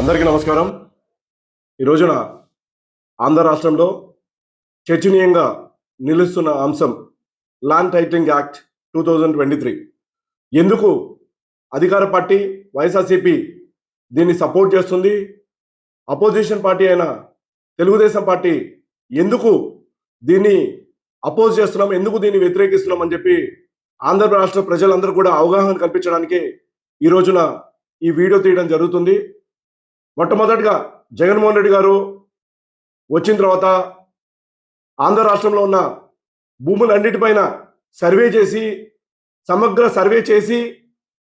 అందరికీ నమస్కారం. ఈ రోజున ఆంధ్ర రాష్ట్రంలో చర్చనీయంగా నిలుస్తున్న అంశం land titling act two thousand twenty three. ఎందుకు అధికార పార్టీ వైఎస్ఆర్సీపీ దీన్ని సపోర్ట్ చేస్తుంది? అపోజిషన్ పార్టీ అయిన తెలుగుదేశం పార్టీ ఎందుకు దీన్ని అపోజ్ చేస్తున్నాం? ఎందుకు దీన్ని వ్యతిరేకిస్తున్నాం అని చెప్పి ఆంధ్ర రాష్ట్ర ప్రజలందరూ కూడా అవగాహన కల్పించడానికి ఈ రోజున ఈ వీడియో తీయడం జరుగుతుంది. మొట్టమొదటిగా జగన్మోహన్ రెడ్డి గారు వచ్చిన తర్వాత ఆంధ్ర రాష్ట్రంలో ఉన్న భూములన్నిటిపైన సర్వే చేసి సమగ్ర సర్వే చేసి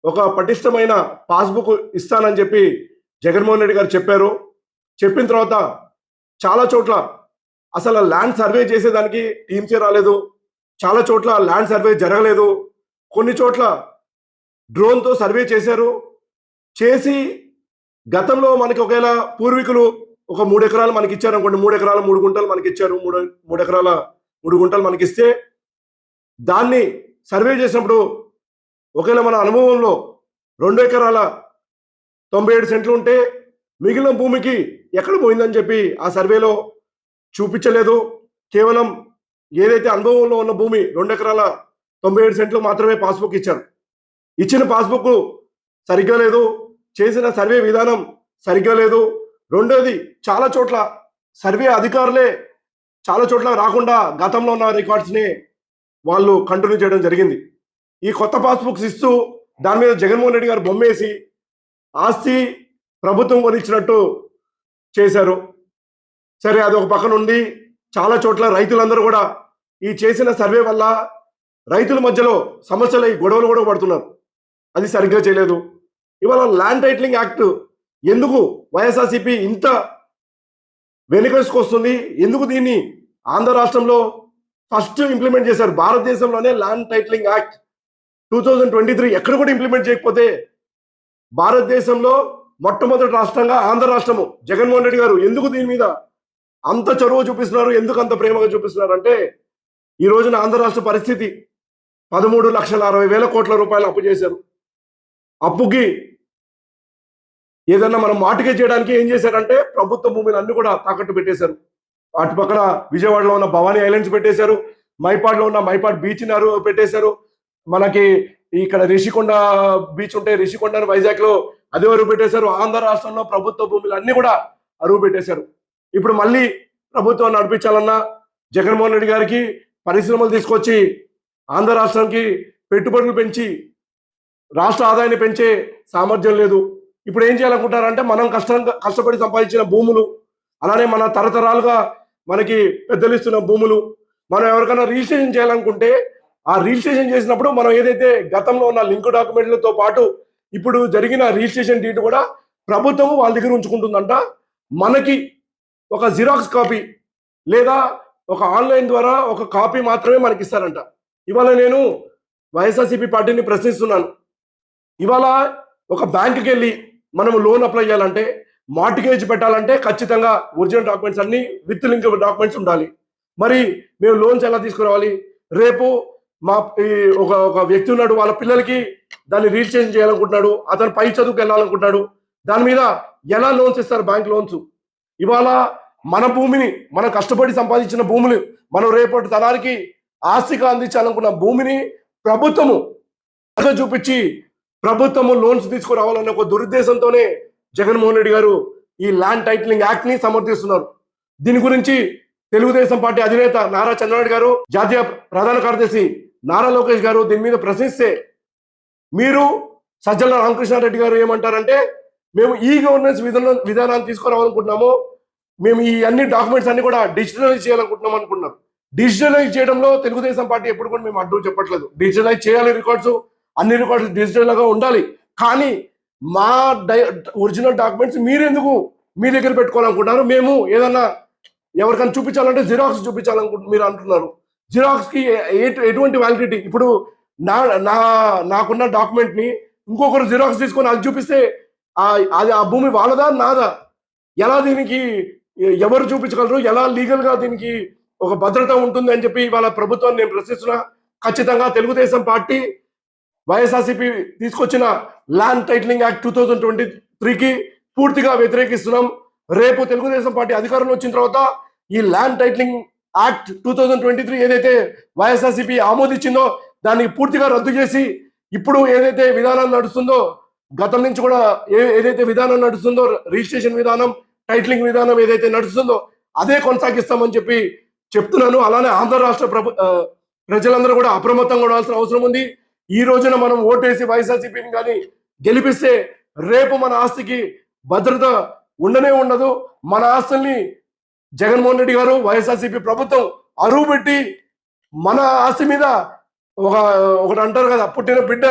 ఒక పటిష్టమైన పాస్బుక్ ఇస్తానని చెప్పి జగన్మోహన్ రెడ్డి గారు చెప్పారు. చెప్పిన తర్వాత చాలా చోట్ల అసలు ల్యాండ్ సర్వే చేసేదానికి టీమ్సే రాలేదు. చాలా చోట్ల ల్యాండ్ సర్వే జరగలేదు. కొన్ని చోట్ల డ్రోన్తో సర్వే చేశారు. చేసి గతంలో మనకి ఒకవేళ పూర్వీకులు ఒక మూడు ఎకరాలు మనకి ఇచ్చారు అనుకోండి మూడు ఎకరాల మూడు గుంటలు మనకి ఇచ్చారు మూడు మూడు ఎకరాల మూడు గుంటలు మనకి ఇస్తే దాన్ని సర్వే చేసినప్పుడు ఒకవేళ మన అనుభవంలో రెండు ఎకరాల తొంభై ఏడు సెంట్లు ఉంటే మిగిలిన భూమికి ఎక్కడ పోయిందని చెప్పి ఆ సర్వేలో చూపించలేదు. కేవలం ఏదైతే అనుభవంలో ఉన్న భూమి రెండు ఎకరాల తొంభై ఏడు సెంట్లు మాత్రమే పాస్బుక్ ఇచ్చారు. ఇచ్చిన పాస్బుక్ సరిగ్గా లేదు. చేసిన సర్వే విధానం సరిగ్గా లేదు. రెండోది చాలా చోట్ల సర్వే అధికారులే చాలా చోట్ల రాకుండా గతంలో ఉన్న రికార్డ్స్ని వాళ్ళు కంటిన్యూ చేయడం జరిగింది. ఈ కొత్త పాస్బుక్స్ ఇస్తూ దాని మీద జగన్మోహన్ రెడ్డి గారు బొమ్మేసి ఆస్తి ప్రభుత్వం కొనిచ్చినట్టు చేశారు. సరే అది ఒక పక్కన ఉంది. చాలా చోట్ల రైతులందరూ కూడా ఈ చేసిన సర్వే వల్ల రైతుల మధ్యలో సమస్యలు గొడవలు కూడా పడుతున్నారు. అది సరిగ్గా చేయలేదు. ఇవాళ ల్యాండ్ టైటిలింగ్ యాక్ట్ ఎందుకు వైఎస్ఆర్సీపీ ఇంత వెనుకసుకొస్తుంది ఎందుకు దీన్ని ఆంధ్ర రాష్ట్రంలో ఫస్ట్ ఇంప్లిమెంట్ చేశారు? భారతదేశంలోనే land titling act two thousand twenty three ఎక్కడ కూడా ఇంప్లిమెంట్ చేయకపోతే భారతదేశంలో మొట్టమొదటి రాష్ట్రంగా ఆంధ్ర రాష్ట్రము. జగన్మోహన్ రెడ్డి గారు ఎందుకు దీని మీద అంత చొరవ చూపిస్తున్నారు? ఎందుకు అంత ప్రేమగా చూపిస్తున్నారు? అంటే ఈ రోజున ఆంధ్ర రాష్ట్ర పరిస్థితి పదమూడు లక్షల అరవై వేల కోట్ల రూపాయలు అప్పు చేశారు. అప్పుకి ఏదన్నా మనం మాటికే చేయడానికి ఏం చేశారంటే ప్రభుత్వ భూములు అన్ని కూడా తాకట్టు పెట్టేశారు. అటు పక్కన విజయవాడలో ఉన్న భవానీ ఐలాండ్స్ పెట్టేశారు. మైపాడ్లో ఉన్న మైపాడ్ బీచ్ పెట్టేశారు. మనకి ఇక్కడ రిషికొండ బీచ్ ఉంటే రిషికొండ వైజాగ్లో అదే అరువు పెట్టేశారు. ఆంధ్ర రాష్ట్రంలో ప్రభుత్వ భూములు అన్ని కూడా అరువు పెట్టేశారు. ఇప్పుడు మళ్ళీ ప్రభుత్వం నడిపించాలన్నా జగన్మోహన్ రెడ్డి గారికి పరిశ్రమలు తీసుకొచ్చి ఆంధ్ర రాష్ట్రానికి పెట్టుబడులు పెంచి రాష్ట్ర ఆదాయాన్ని పెంచే సామర్థ్యం లేదు. ఇప్పుడు ఏం చేయాలనుకుంటారంటే మనం కష్టం కష్టపడి సంపాదించిన భూములు అలానే మన తరతరాలుగా మనకి పెద్దలు ఇస్తున్న భూములు మనం ఎవరికైనా రిజిస్ట్రేషన్ చేయాలనుకుంటే ఆ రిజిస్ట్రేషన్ చేసినప్పుడు మనం ఏదైతే గతంలో ఉన్న లింక్ డాక్యుమెంట్లతో పాటు ఇప్పుడు జరిగిన రిజిస్ట్రేషన్ డీట్ కూడా ప్రభుత్వం వాళ్ళ దగ్గర ఉంచుకుంటుందంట. మనకి ఒక జిరాక్స్ కాపీ లేదా ఒక ఆన్లైన్ ద్వారా ఒక కాపీ మాత్రమే మనకి ఇస్తారంట. ఇవాళ నేను వైఎస్ఆర్సీపీ పార్టీని ప్రశ్నిస్తున్నాను. ఇవాళ ఒక బ్యాంకుకి వెళ్ళి మనం లోన్ అప్లై చేయాలంటే మార్టిగేజ్ పెట్టాలంటే ఖచ్చితంగా ఒరిజినల్ డాక్యుమెంట్స్ అన్ని విత్ లింక్ డాక్యుమెంట్స్ ఉండాలి. మరి మేము లోన్స్ ఎలా తీసుకురావాలి? రేపు మా ఈ ఒక ఒక వ్యక్తి ఉన్నాడు వాళ్ళ పిల్లలకి దాన్ని రిజిస్ట్రేషన్ చేయాలనుకుంటున్నాడు అతను పై చదువుకు వెళ్ళాలనుకుంటున్నాడు. దాని మీద ఎలా లోన్స్ ఇస్తారు బ్యాంక్ లోన్స్? ఇవాళ మన భూమిని మనం కష్టపడి సంపాదించిన భూమిని మనం రేపటి తరానికి ఆస్తిగా అందించాలనుకున్న భూమిని ప్రభుత్వము చూపించి ప్రభుత్వము లోన్స్ తీసుకురావాలన్న ఒక దురుద్దేశంతోనే జగన్మోహన్ రెడ్డి గారు ఈ ల్యాండ్ టైటిలింగ్ యాక్ట్ని సమర్థిస్తున్నారు. దీని గురించి తెలుగుదేశం పార్టీ అధినేత నారా చంద్రబాబు గారు జాతీయ ప్రధాన కార్యదర్శి నారా లోకేష్ గారు దీని మీద ప్రశ్నిస్తే మీరు సజ్జల రామకృష్ణారెడ్డి గారు ఏమంటారంటే మేము ఈ గవర్నెన్స్ విధానం విధానాన్ని తీసుకురావాలనుకుంటున్నాము మేము ఈ అన్ని డాక్యుమెంట్స్ అన్ని కూడా డిజిటలైజ్ చేయాలనుకుంటున్నాం అనుకున్నారు డిజిటలైజ్ చేయడంలో తెలుగుదేశం పార్టీ ఎప్పుడు కూడా మేము అడ్డు చెప్పట్లేదు. డిజిటలైజ్ చేయాలి రికార్డ్స్ అన్ని రికార్డులు డిజిటల్గా ఉండాలి. కానీ మా డై ఒరిజినల్ డాక్యుమెంట్స్ మీరెందుకు మీ దగ్గర పెట్టుకోవాలనుకుంటున్నారు? మేము ఏదన్నా ఎవరికైనా చూపించాలంటే జిరాక్స్ చూపించాలనుకుంటు మీరు అంటున్నారు. జిరాక్స్కి ఎటు- ఎటువంటి వ్యాలిడిటీ ఇప్పుడు నా నా నాకున్న డాక్యుమెంట్ని ఇంకొకరు జిరాక్స్ తీసుకొని అది చూపిస్తే అది ఆ భూమి వాళ్ళదా? నాదా? ఎలా దీనికి ఎవరు చూపించగలరు? ఎలా లీగల్గా దీనికి ఒక భద్రత ఉంటుంది అని చెప్పి ఇవాళ ప్రభుత్వాన్ని నేను ప్రశ్నిస్తున్నా. ఖచ్చితంగా తెలుగుదేశం పార్టీ వైఎస్ఆర్సీపీ తీసుకొచ్చిన land titling act two thousand twenty త్రీకి పూర్తిగా వ్యతిరేకిస్తున్నాం. రేపు తెలుగుదేశం పార్టీ అధికారంలో వచ్చిన తర్వాత ఈ land titling act two thousand twenty three ఏదైతే వైఎస్ఆర్సీపీ ఆమోదించిందో దాన్ని పూర్తిగా రద్దు చేసి ఇప్పుడు ఏదైతే విధానం నడుస్తుందో గతం నుంచి కూడా ఏ ఏదైతే విధానం నడుస్తుందో రిజిస్ట్రేషన్ విధానం టైటిలింగ్ విధానం ఏదైతే నడుస్తుందో అదే కొనసాగిస్తామని చెప్పి చెప్తున్నాను. అలానే ఆంధ్ర రాష్ట్ర ప్రభు ప్రజలందరూ కూడా అప్రమత్తంగా ఉండాల్సిన అవసరం ఉంది. ఈ రోజున మనం ఓటేసి వైఎస్ఆర్సీపీని కానీ గెలిపిస్తే రేపు మన ఆస్తికి భద్రత ఉండనే ఉండదు. మన ఆస్తుల్ని జగన్మోహన్ రెడ్డి గారు వైఎస్ఆర్సీపీ ప్రభుత్వం అరువు పెట్టి మన ఆస్తి మీద ఒక ఒకటి అంటారు కదా పుట్టిన బిడ్డ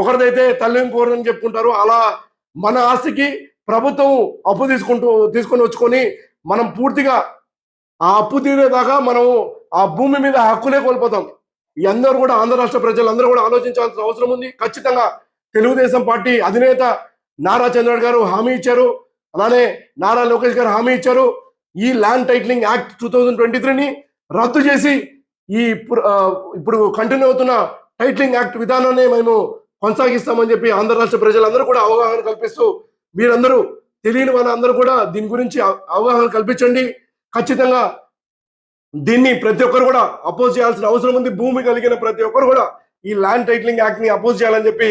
ఒకరిదైతే తల్లిని కోరని చెప్పుకుంటారు. అలా మన ఆస్తికి ప్రభుత్వం అప్పు తీసుకుంటూ తీసుకొని వచ్చుకొని మనం పూర్తిగా ఆ అప్పు తీరేదాకా మనం ఆ భూమి మీద హక్కులే కోల్పోతాం. ఈ అందరూ కూడా ఆంధ్ర రాష్ట్ర ప్రజలందరూ కూడా ఆలోచించాల్సిన అవసరం ఉంది. ఖచ్చితంగా తెలుగుదేశం పార్టీ అధినేత నారా చంద్ర గారు హామీ ఇచ్చారు. అలానే నారా లోకేష్ గారు హామీ ఇచ్చారు. ఈ land titling act two thousand twenty త్రీని రద్దు చేసి ఈ ఇప్పుడు కంటిన్యూ అవుతున్న టైటిలింగ్ యాక్ట్ విధానాన్ని మేము కొనసాగిస్తామని చెప్పి ఆంధ్ర రాష్ట్ర ప్రజలందరూ కూడా అవగాహన కల్పిస్తూ మీరందరూ తెలియని వాళ్ళందరూ కూడా దీని గురించి అవగాహన కల్పించండి. ఖచ్చితంగా దీన్ని ప్రతి ఒక్కరు కూడా అపోజ్ చేయాల్సిన అవసరం ఉంది. భూమి కలిగిన ప్రతి ఒక్కరు కూడా ఈ ల్యాండ్ టైటిలింగ్ యాక్ట్ని అపోజ్ చేయాలని చెప్పి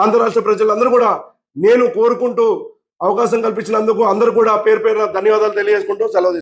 ఆంధ్ర రాష్ట్ర ప్రజలందరూ కూడా నేను కోరుకుంటూ అవకాశం కల్పించినందుకు అందరూ కూడా పేరు పేరున ధన్యవాదాలు తెలియజేసుకుంటూ సెలవు